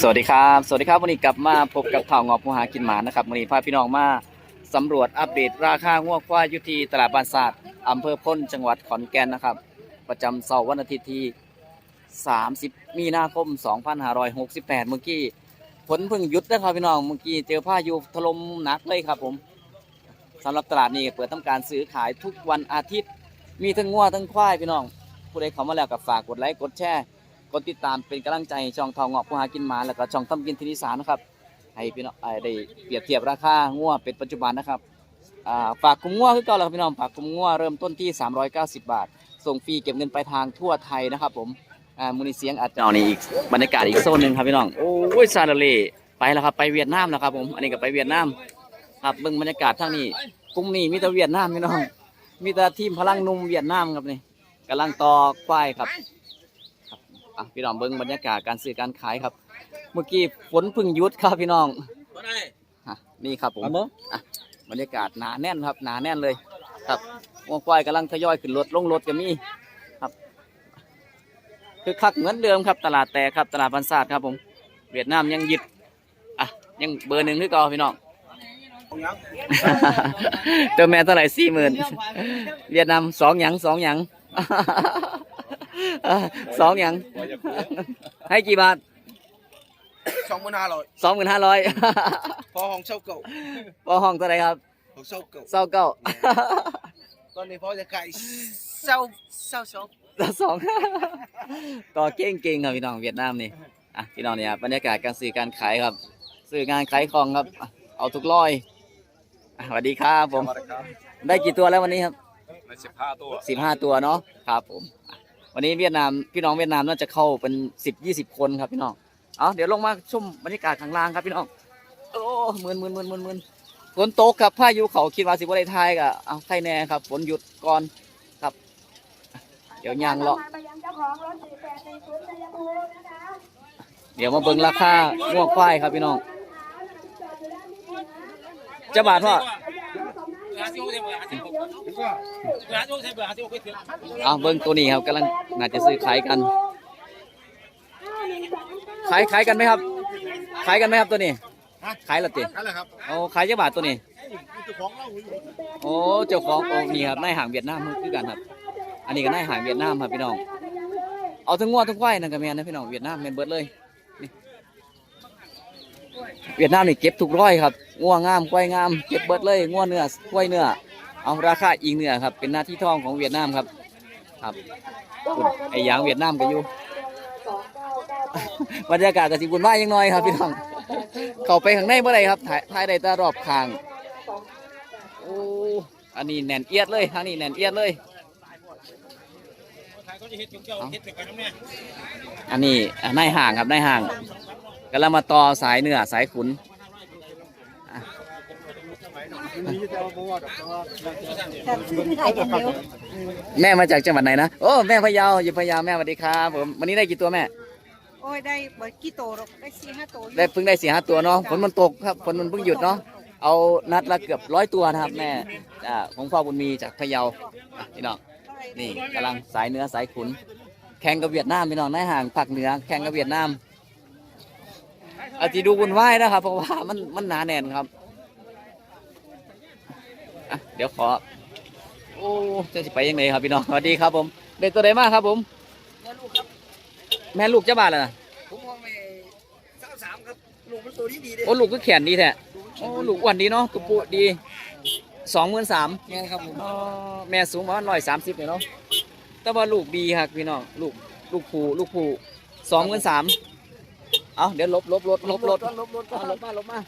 สวัสดีครับ สวัสดีครับวันนี้กลับมาพบกับข่าวงอบผู้หากินหมานะครับวันนี้พาพี่น้องมาสำรวจอัปเดตราคางัวควายยุทีตลาดบานศาสตร์อำเภอพ้นจังหวัดขอนแก่นนะครับ ประจำเสาร์วันอาทิตย์ที่ 30 มีนาคม 2568 เมื่อกี้ฝนเพิ่งหยุดนะครับพี่น้องเมื่อกี้เจอพายุถล่มหนักเลยครับผมสำหรับตลาดนี้เปิดทำการซื้อขายทุกวันอาทิตย์ มีทั้งงัวทั้งควายพี่น้อง ผู้ใดเข้ามาแล้วก็ฝากกดไลค์กดแชร์กดติดตามเป็นกำลังใจช่องทองเงาะผู้หากินหมาแล้วก็ช่องทำกินทินิสานนะครับให้พี่น้องเอ่อได้เปรียบเทียบราคางัวเป็นปัจจุบันนะครับอ่าฝากกลุ่มงัวคือเก่าแล้วครับพี่น้องฝากกลุ่มงัวเริ่มต้นที่ 390 บาท ส่งฟรีเก็บเงินปลายทางทั่วไทยนะครับผมอ่ามูนิเสียงอาจจะเอานี่อีกบรรยากาศอีกโซนหนึ่งครับพี่น้องโอ้ยซาดาเล่ไปแล้วครับไปเวียดนามแล้วครับผมอันนี้ก็ไปเวียดนามครับเบิ่งบรรยากาศทางนี้กลุ่มนี้มีแต่เวียดนามพี่น้องมีแต่ทีมพลังหนุ่มเวียดนามครับนี่ กำลังต่อควายครับอะพี่น้องเบิ้งบรรยากาศการซื้อการขายครับ เมื่อกี้ฝนเพึ่งหยุดครับพี่น้องอะนี่ครับผมอะบรรยากาศหนาแน่นครับหนาแน่นเลย ครับวัวควายกำลังทยอยขึ้นรถลงรถก็มีครับ คือคักเหมือนเดิมครับ ตลาดแต่ครับตลาดพันศาสตร์ครับผม เวียดนามยังหยิบอะยังเบอร์หนึ่งคือเก่าพี่น้อง ตัวแม่เท่าไหร่สี่หมื่นเวียดนามสองหยังสองหยัง สองหยังให้กี่บาทสองพันห้าร้อยสองหมื่นห้าร้อยพอห้องเช่าเก่าพอห้องเท่าไหรครับห้องเช่าเก่าเศร้าเก้าตอนนี้พ่อจะขายเช่าเช่าสองสองต่อเก่งเก่งๆครับพี่น้องเวียดนามนี่อะพี่น้องเนี่ยบรรยากาศการซื้อการขายครับ ซื้องานขายของครับอะเอาทุกร้อยอะสวัสดีครับผม ได้กี่ตัวแล้ววันนี้ครับ ในสิบห้าตัวสิบห้าตัวเนาะครับผมวันนี้เวียดนามพี่น้องเวียดนามน่าจะเข้าเป็นสิบยี่สิบคนครับพี่น้องเอาเดี๋ยวลงมาชมบรรยากาศข้างล่างครับพี่น้องโอ้หมื่นหมื่นหมื่นหมื่นหมื่นฝนตกครับพายุเขาคิดว่าสิบวันไทยก็เอาใครแน่ครับฝนหยุดก่อนครับ เดี๋ยวยางเลาะเดี๋ยวมาเบิ่งราคาง่วงควายครับพี่น้องจะบาทพ่อ อาเบิ่งตัวนี้ครับกำลังน่าจะซื้อขายกัน ขายขายกันไหมครับ ขายกันไหมครับตัวนี้ ขายละตินั่นแหละครับโอ้ขายเจ้าบาทตัวนี้ โอ้เจ้าของโอ้นี่ครับนายห่างเวียดนามคือกันครับ อันนี้ก็นายห่างเวียดนามครับพี่น้อง เอาทั้งงัวทั้งควายนั่นก็แม่นนะพี่น้องเวียดนามแม่นเบิดเลยนี่ เวียดนามนี่เก็บทุกร้อยครับงัวงามควยงามเก็บเบิดเลยงัวเนื้อควยเนื้อ เอาราคาอิงเนื้อครับ เป็นหน้าที่ทองของเวียดนามครับ ครับไอ้ยางเวียดนามก็อยู่บรรยากาศกับสิบุญมายังน้อยครับพี่น้องเข้าไปข้างในเมื่อไรครับถ่ายถ่ายได้แตรอบข้างโอ้อันนี้แน่นเอียดเลยทางนี้แน่นเอียดเลยอันนี้นายห่างครับนายห่าง กำลังมาต่อสายเนื้อสายขุนอะแม่มาจากจังหวัดไหนนะโอ้แม่พะเยาอยู่พะเยาแม่สวัสดีครับผมวันนี้ได้กี่ตัวแม่โอ้ยได้เบิดกี่โตหรอกได้สี่ห้าโตอยู่ได้เพิ่งได้สี่ห้าตัวเนาะฝนมันตกครับฝนมันเพิ่งหยุดเนาะเอานัดละเกือบร้อยตัวนะครับแม่อ่าของพ่อบุญมีจากพะเยาอะพี่น้องนี่กำลังสายเนื้อสายขุน แข่งกับเวียดนามพี่น้องในห่างภาคเหนือแข่งกับเวียดนาม อาจจะดูวุ่นวายนะครับ เพราะว่ามันมันหนาแน่นครับอะเดี๋ยวขอ โอ้จะสิไปยังไงครับพี่น้องสวัสดีครับผมเด็กตัวใดมากครับผม แม่ลูกเจ้าบ้านเลยนะผมมองไปเช่าสามครับ ลูกมันตัวนี้ดีเด้โอ้ลูกก็แขนดีแท้โอ้ลูกอ้วนดีเนาะตุปุดีสองหมื่นสามไงครับผมแม่สูงประมาณร้อยสามสิบเนี่ยเนาะแต่ว่าลูกดีครับพี่น้องลูกลูกผูลูกผูสองหมื่นสาม เอาเดี๋ยวลบลบลบลบลบลบรถเอาลบมาลบมา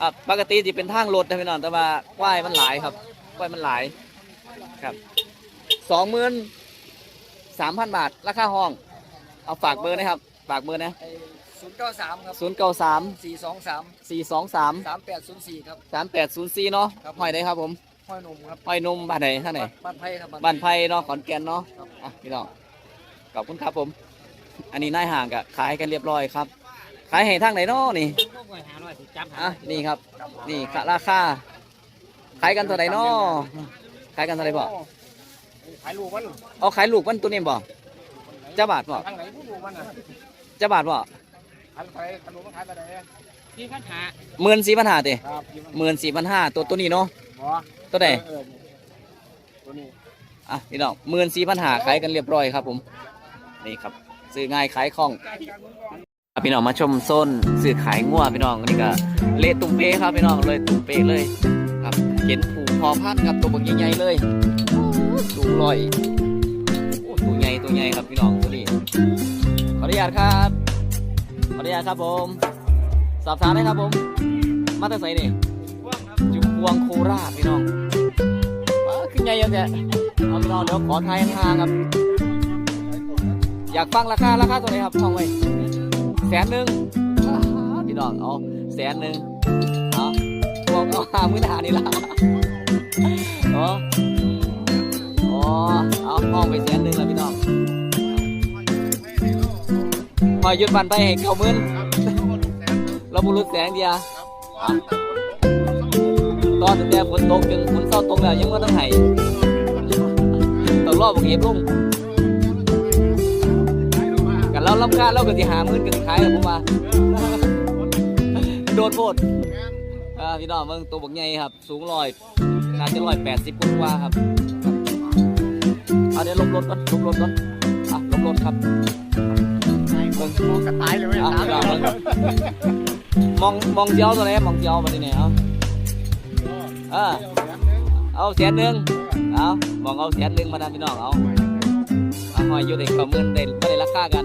อะปกติจะเป็นทางรถนะพี่น้องแต่ว่าควายมันหลายครับควายมันหลายครับสองหมื่นสามพันบาทราคาห้อง เอาฝากเบอร์นะครับฝากเบอร์นะศูนย์เก้าสามครับศูนย์เก้าสามสี่สองสามสี่สองสามสามแปดศูนย์สี่ครับสามแปดศูนย์สี่เนาะครับห้อยได้ครับผมห้อยหนุ่มครับห้อยนมบ้านไหนท่านไหนบ้านไผ่ครับบ้านไผ่เนาะขอนแก่นเนาะอะพี่น้องขอบคุณครับผม อันนี้นายห่างกะขายกันเรียบร้อยครับ ขายให้ทางไหนเนาะนี่อะนี่ครับ นี่ค่ะราคาขายกันเท่าไหร่เนาะขายกันเท่าไหร่บ่ขายลูกมันเอาขายลูกมันตัวนี้บ่ขจ้าบาทบ่ทางไหนผู้ดูมันน่ะจ้าบาทบ่อันใครขนมขายไปไหนที่ขันหาหมื่นสี่พันห้าติครับหมื่นสี่พันห้าตัวตัวนี้เนาะบ่ตัวไหนเออตัวนี้อะพี่น้องหมื่นสี่พันห้าขายกันเรียบร้อยครับผมนี่ครับซื้อง่ายขายคล่องอะ พี่น้องมาชมโซนซื้อขายงัวพี่น้องนี่ก็เละตุ้มเป้ครับพี่น้องเลยตุ้มเป้เลยครับเห็นผูพอพันครับตัวบักใหญ่ๆเลยสูงร้อยโอ้ตัวใหญ่ตัวใหญ่ครับพี่น้องตัวนี้ขออนุญาตครับขออนุญาตครับผมสอบถามได้ครับผม มาจากไหนนี่จุกพวงโคราชพี่น้องขึ้นใหญ่เยอะแยะเอาพี่น้องเดี๋ยวขอทายห่างๆครับ อยากฟังราคาราคาตัวไหนครับท่องไว้ แสนหนึ่งพี่น้องเอาแสนหนึ่งเอาพวกเอาห้ามื่นห้านี่ละอ๋ออ๋อเอาห้องไปแสนหนึ่งล้วพี่น้องพอหยุดวันไปให้เก้าหมื่นเราบุรุษแสงเดียวอะตอนตั้งแต่ฝนตกจนฝนเศร้าตกแล้วยังว่ต้องให้ต้องรอบอกเอฟลุง เราลำคาญเราก็สิหามื่นก็สิขายกับผมว่าโดนโพดอ่าพี่น้องเบิ่งตัวบักใหญ่ครับ สูงร้อยน่าจะร้อยแปดสิบกว่าครับเอาเดี๋ยวลบรถก่อนลบรถก่อนอะลบรถครับเบิ่งมองกระต่ายเลยอะพี่น้องเบิ่งมองมองเจียวตัวไหนมองเจียวมาที่ไหนเอาเออเอาแสนหนึ่งเอามองเอาแสนหนึ่งมานะพี่น้องเอา เอาหอยอยู่ในกระมือนได้ไม่ได้ราคากัน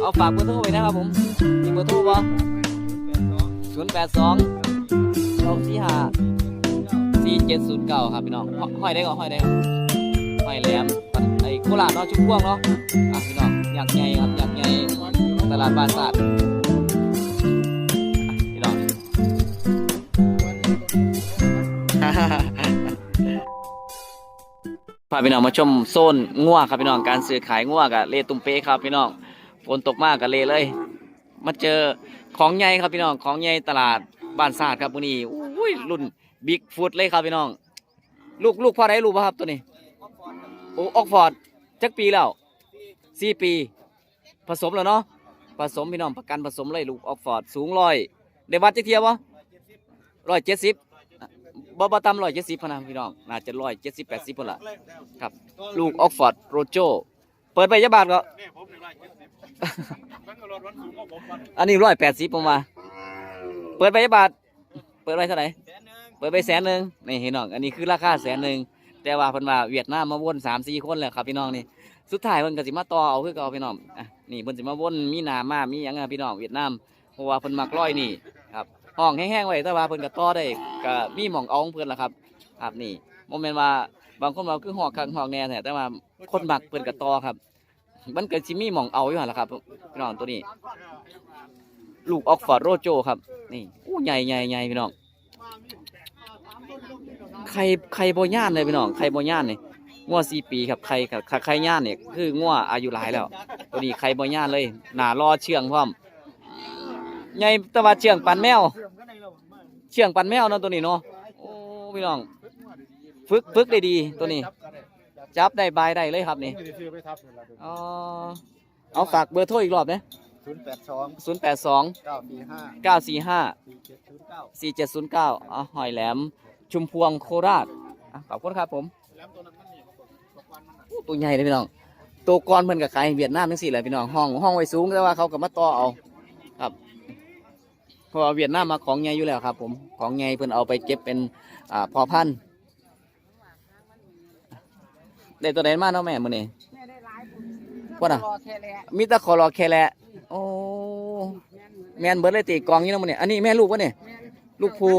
เอาฝากเบอร์โทรไว้นะครับผมมีเบอร์โทรบ่ศูนย์แปดสองสองสี่ห้าสี่เจ็ดศูนย์เก้าครับพี่น้องห้ห้อยได้ก่อนห้อยได้ก่อนห้อยแหลมไอ้โคราชเนาะชุบพ่วงเนาะอะพี่น้องอยากใหญ่ครับอยากใหญ่ตลาดบานศาสตร์อะพี่น้อง พาพี่น้องมาชมโซนงัวครับพี่น้องการซื้อขายงัวกับเลตุมเป้ครับพี่น้องฝนตกมากกับเลเลย มาเจอของใหญ่ครับพี่น้องของใหญ่ตลาดบ้านศาสตร์ครับวันนี้อุ้ยรุ่นบิ๊กฟุตเลยครับพี่น้อง ลูกลูกพ่อได้ลูกป่ะครับตัวนี้โอ้ออกฟอร์ดจักปีแล้วสี่ปี ผสมแล้วเนาะผสมพี่น้องประกันผสมเลยลูกออกฟอร์ดสูงร้อยได้วัดจักเทียบวะร้อยเจ็ดสิบ บ่บ่ต่ำร้อยเจ็ดสิบพะนะพี่น้องน่าจะร้อยเจ็ดสิบแปดสิบพุ่นละครับ ลูกออกฟอร์ดโรโจเปิดไปยะบาทก็ นี่ผมหนึ่งร้อยเจ็ดสิบมันก็รถวันสูงของผมวันอันนี้ร้อยแปดสิบผมว่าเปิดไปยะบาท เปิดไปเท่าไหร่แสนหนึ่งเปิดไปแสนหนึ่งนี่เห็นน้องอันนี้คือราคาแสนหนึ่งแต่ว่าเพิ่นว่าเวียดนามมาวนสามสี่คนแล้วครับพี่น้องนี่สุดท้ายเพิ่นก็สิมาต่อเอาคือเก่าพี่น้องอะนี่เพิ่นสิมาวนมีหนามามีหยังอะพี่น้องเวียดนามเพราะว่าเพิ่นมักร้อยนี่ครับ ห้องแห้งๆไว้แต่ว่าเพิ่นก็ต่อได้ก็มีหม่องเอาของเพิ่นล่ะครับครับนี่บ่แม่นว่าบางคนว่าคือหอกคักหอกแน่แท้แต่ว่าคนมักเพิ่นก็ต่อครับ มันก็สิมีหม่องเอาอยู่หั่นล่ะครับพี่น้องตัวนี้ ลูกออกฟอร์ดโรโจครับ นี่อู้ใหญ่ใหญ่ใหญ่พี่น้องไข่ไข่บ่ย่านเลยพี่น้องไข่บ่ย่านนี่งัวสี่ปีครับไข่กับไข่ย่านเนี่ยคืองัวอายุหลายแล้ว ตัวนี้ไข่บ่ย่านเลยหนารอเชื่องพร้อมใหญ่ต่ว่าเชื่องปันแมว เชื่องปันแมวเนาะตัวนี้เนาะโอ้พี่น้องฝึกฝึกได้ดีตัวนี้ จับได้บายได้เลยครับนี่ไม่ได้ซื้อไปทับเลยละอ๋อเอาฝากเบอร์โทรอีกรอบนะศูนย์แปดสองศูนย์แปดสองเก้าสี่ห้าเก้าสี่ห้าสี่เจ็ดศูนย์เก้า4709อ๋อหอยแหลม ชุมพวงโคราชอะขอบคุณครับผมแล้วตัวนั้นมันนี่ประกันมันโอ้ตัวใหญ่เลยพี่น้องตัวกรเพิ่นกับขายให้เวียดนามทั้งสี่เลยพี่น้องห้องห้องไว้สูงแต่ว่าเขาก็มาต่อเอาครับ เพราะว่าเวียดนามมาของใหญ่อยู่แล้วครับ ผมของใหญ่เพิ่นเอาไปเก็บเป็นอ่าพอพันธุ์ได้ตัวไหนมาเนาะแม่มื้อนี้แม่ได้หลายผมว่าน่ะรอแค่แหละมีแตะขอรอแค่แหละโอ้แม่นเบิดเลยตีกองอยู่เนาะมื้อนี้อันนี้แม่ลูกวะเนี่ย แม่นลูกผู้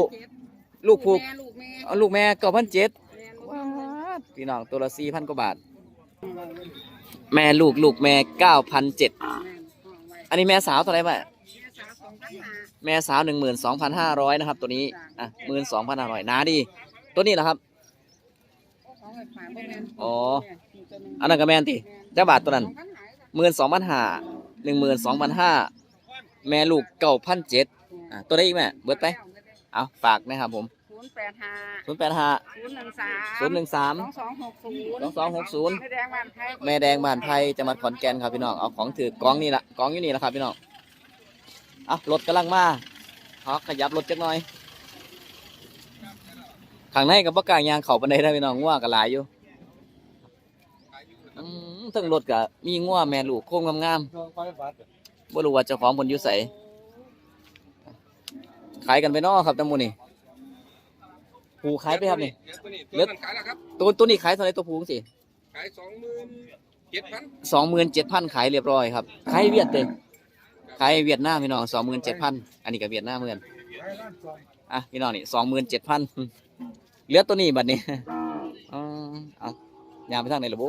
ลูกผู้แม่ลูกแม่เอาลูกแม่เก้าพันเจ็ดแม่ลูกแม่ พี่น้องตัวละสี่พันกว่าบาท แม่ลูกลูกแม่เก้าพันเจ็ดแม่ห้องไว้อันนี้แม่สาวเท่าไหร่บ้างแม่สาวสองพันห้า แม่สาวหนึ่งหมื่นสองพันห้าร้อยนะครับ ตัวนี้อะหมื่นสองพันห้าร้อยนาดี ตัวนี้เหรอครับของไอ้ฝาบ่แม่นอ๋อแม่ที่ตัวหงอันนั้นก็แม่นติแม่นเจ้าบาทตัวนั้นสองพันหายจ้ะหมื่นสองพันห้าหนึ่งหมื่นสองพันห้าแม่ลูกเก้าพันเจ็ดอะตัวได้อีกแม่เบิดไป เอาฝากนะครับผมศูนย์นย์แปดห้าศูนย์แปดห้าศูนย์หนึ่งสามศูนย์หนึ่งสามสองสองหกศูนย์สองสองหกศูนย์ไม่แดงบ้านไทยแม่แดงบ้านไผ่จังหวัดขอนแก่นครับพี่น้อง เอาของถือกองนี่ละกองอยู่นี่ละครับพี่น้อง อะรถกำลังมาขอขยับรถจักหน่อยข้างในกับปากกล้างยางเขาบันไดได้พี่น้องง่วกับหลายอยู่อืมทั้งรถกับมีง่วแม่ลูกโค้งงามๆบ่รู้ว่าเจ้าของบนอยู่ใสขายกันไปเนอครับตะมูนี่ผูขายไปครับนี่เลือดขายแล้วครับตัวตัวนี้ขายเท่าไหรตัวผูสิขายสองหมื่นเจ็ดพันสองหมื่นเจ็ดพันขายเรียบร้อยครับขายเวียดเลย ขายเวียดนามพี่น้องสองหมื่นเจ็ดพันอันนี้กับเวียดนามเหมือนกันอะพี่น้องนี่สองหมื่นเจ็ดพันเหลือตัวนี้บัดนี้อ๋อเอายามไปทางไหนล่ะบุ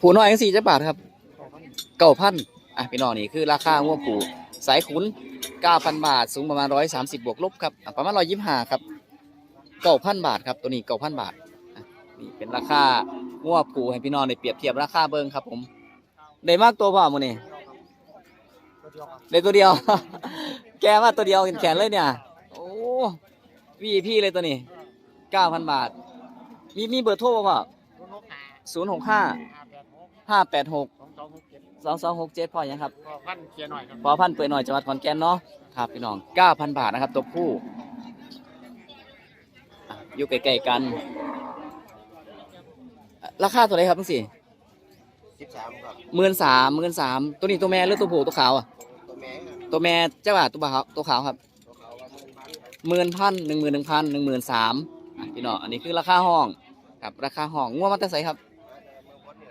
ผูน้อยยังสี่จะบาทครับเก้าพันอะพี่น้องนี่คือราคางัวผูสายขุนเก้าพันบาท สูงประมาณร้อยสามสิบบวกลบครับ ประมาณร้อยยี่สิบห้าครับเก้าพันบาทครับ ตัวนี้เก้าพันบาท นี่เป็นราคางัวผูให้พี่น้องได้เปรียบเทียบราคาเบิ้งครับผมได้มากตัวเปล่าโมนี่ได้ตัวเดียว แกมาตัวเดียวแขนๆเลยเนี่ย โอ้วีพี่เลยตัวนี้เก้าพันบาท มีมีเบอร์โทรเปล่าศูนย์หกห้าห้าแปดหกสองสองหกเจ็ดพอยังครับพันเคลียร์หน่อยครับพอพันเปิดหน่อยจังหวัดขอนแก่นเนาะครับพี่น้องเก้าพันบาทนะครับตัวผู้อะอยู่ใกล้ๆกันอะ ราคาตัวไหนครับทั้งสี่สิบสามครับหมื่นสามหมื่นสามตัวนี้ตัวแม่หรือตัวผู้ตัวขาวอะตัวแม่ครับตัวแม่เจ้าบ่าวตัวขาวตัวขาวครับตัวเขาว่าหมื่นพันครับหมื่นพันหนึ่งหมื่นหนึ่งพันหนึ่งหมื่นสามพี่น้องอันนี้คือราคาห้องครับราคาห้องง่วงมาแต่ไสครับ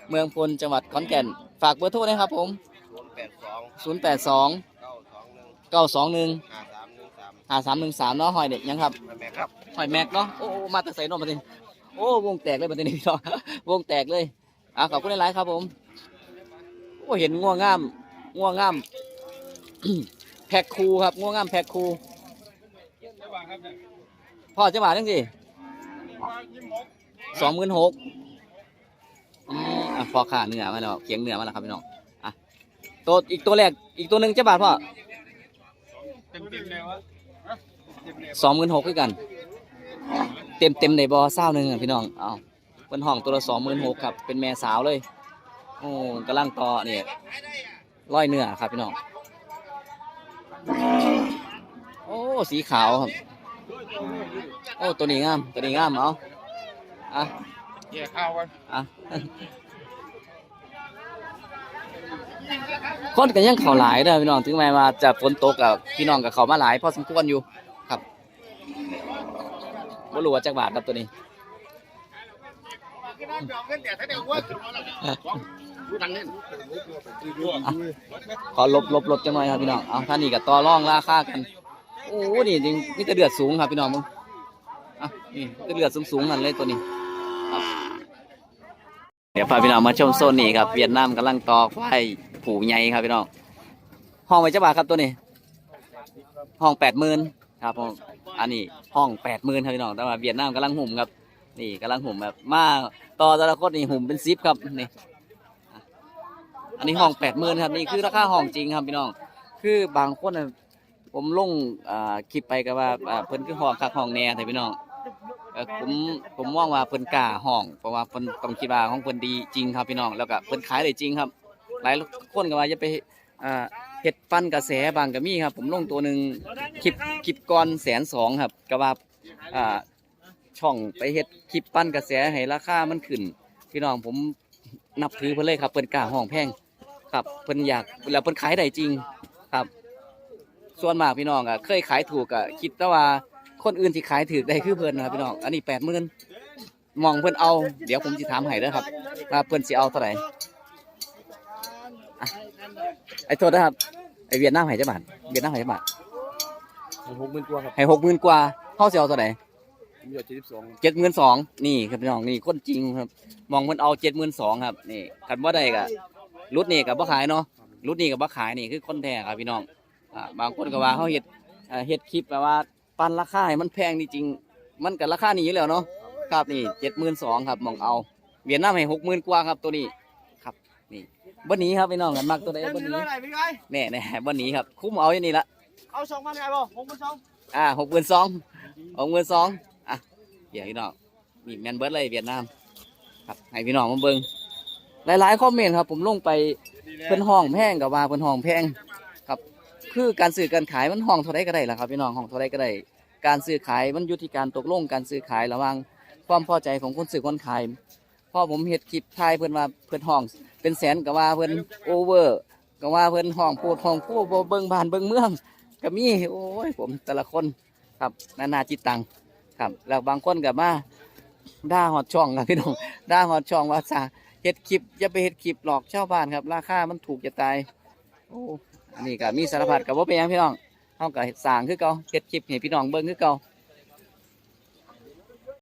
เมืองพลจังหวัดขอนแก่น ฝากเบอร์โทรนะครับผม ศูนย์แปดสองศูนย์แปดสองเก้าสองหนึ่งเก้าสองหนึ่งห้าสามหนึ่งสามห้าสามหนึ่งสามเนาะหอยเด็กยังครับ แม่ครับ หอยแม็กเนาะโอ้โอ้มาแต่ใส่นมมาติ โอ้วงแตกเลยมาตินี่พี่น้องวงแตกเลยอะขอบคุณหลายๆครับ ผมโอ้เห็นง่วงงามง่วงงามแพ็คคูครับง่วงงามแพ็คคูพ่อจะมาจังสิสองหมื่นหกอะพอขาเนื้อมาแล้วเขียงเนื้อมาแล้วครับพี่น้องอะตัวอีกตัวแรกอีกตัวหนึ่งจะบาทพ่อสองหมื่นหกด้วยกัน ต็มเต็มในบอเศร้าหนึ่งอะพี่น้องเอาเป็นห้องตัวละสองหมื่นหกครับ เป็นแม่สาวเลย โอ้กำลังต่อเนี่ยร้อยเนื้อครับพี่น้อง โอ้สีขาวครับ โอ้ตัวนี้งาม ตัวนี้งามเอาอะแย่ข้าวกันอะคนกันยังเขาหลายเด้อพี่น้องถึงแม้ว่าจะฝนตกกับพี่น้องกับเขามาหลายพอสมควรอยู่ครับ บ่รู้ว่าจักบาทครับตัวนี้ขอลบลบลบจังหน่อยครับพี่น้องเอาท่านนี้กับต่อรองราคากัน โอ้นี่จริงมีแต่เดือดสูงครับพี่น้องมึงอะนี่มีแต่เดือดสูงสูงๆนั่นเลยตัวนี้ครับเดี๋ยวพาพี่น้องมาชมโซนนี้ครับเวียดนามกำลังตอกไฟผูใหญ่ครับพี่น้องห้องไว้เจ้าบาทครับตัวนี้ ห้องแปดหมื่น ครับผมอันนี้ห้องแปดหมื่นครับพี่น้องแต่ว่าเวียดนามกำลังหุ่มครับ นี่กำลังหุ่มแบบมาต่อแต่ละคนนี่หุ่มเป็นซิปครับนี่อันนี้ห้องแปดหมื่นครับนี่คือราคาห้องจริงครับพี่น้อง คือบางคนผมลงคลิปไปก็ว่าเพิ่นคือห้องคักห้องแน่แต่พี่น้องผมผมมองว่าเพิ่นกล้าห้องเพราะว่าเพิ่นต้องคิดว่าของเพิ่นดีจริงครับพี่น้องแล้วก็เพิ่นขายได้จริงครับ หลายคนก็ว่าจะไปอ่า เฮ็ดปั้นกระแสบางก็มีครับ ผมลงตัวหนึ่งคลิปคลิปก่อนแสนสองครับก็ว่าอ่าช่องไปเฮ็ดคลิปปั้นกระแสให้ราคามันขึ้น พี่น้องผมนับถือเพิ่นเลยครับเพิ่นกล้าห้องแพงครับเพิ่นอยากแล้วเพิ่นขายได้จริงครับ ส่วนมากพี่น้องอะเคยขายถูกอะคิดแต่ว่าคนอื่นที่ขายถูกได้คือเพิ่นนะพี่น้องอันนี้แปดหมื่นมองเพิ่นเอา เดี๋ยวผมสิถามให้เด้อครับว่าเพิ่นสิเอาเท่าไหร่ไอ้โทษนะครับ อ้เวียดนามให้จักบาทเวียดนามให้จักบาทหกหมื่นกว่าครับให้หกหมื่นกว่าเฮาสิเอาเท่าไหร่ผมอยู่เจ็ดสิบสองเจ็ดหมื่นสองนี่ครับพี่น้องนี่คนจริงครับ มองเพิ่นเอาเจ็ดหมื่นสองครับนี่คันบ่ได้ก็รุดนี่ก็บ่ขายเนาะรุ่นนี้กับบ่ขายนี่คือคนแท้ครับพี่น้องอ่าบางคนก็ว่าเขาเฮ็ดอ่าเฮ็ดคลิปแบบว่าปันราคาให้มันแพงจริงๆมันก็ราคานี้อยู่แล้วเนาะครับนี่เจ็ดหมื่นสองครับมองเอาเวียดนามให้หกหมื่นกว่าครับตัวนี้ครับนี่ บ่หนีครับพี่น้องกันมักตัวใดยังบ่มีหนีเรื่องไหนพี่ไงแน่แน่บ่หนีครับ คุ้มเอาอย่างนี้ละเอาสองพันไงบ่หกพันสองอ่าหกหมื่นสองหกหมื่นสองอะเดี๋ยวพี่น้องนี่แมนเบิร์ดเลยเวียดนาม ครับให้พี่น้องมาเบิ่งหลายๆคอมเมนต์ครับ ผมลงไปเพิ่นห้องแพงกับว่าเพิ่นห้องแพงครับ คือการซื้อการขายมันห้องเท่าไรก็ได้ล่ะครับ พี่น้องห้องเท่าไรก็ได้การซื้อขายมันอยู่ที่การตกลงการซื้อขายระหว่างความพอใจของคนซื้อคนขายพอผมเฮ็ดคลิปทายเพิ่นว่าเพิ่นห้อง เป็นแสนก็ว่าเพิ่นโอเวอร์ก็ว่าเพิ่นห้องโพดห้องผู้บ่เบิ่งบ้านเบิ่งเมืองก็มีโอ้ยผมแต่ละคนครับนานาจิตตังครับ แล้วบางคนก็มาด่าฮอดช่องครับพี่น้องด่าฮอดช่องว่าซะเฮ็ดคลิปอย่าไปเฮ็ดคลิปหลอกชาวบ้านครับ ราคามันถูกจะตายโอ้อันนี้ก็มีสารพัดก็บ่เป็นหยังพี่น้องเฮาก็สร้างคือเก่าเฮ็ดคลิปให้พี่น้องเบิ่งคือเก่า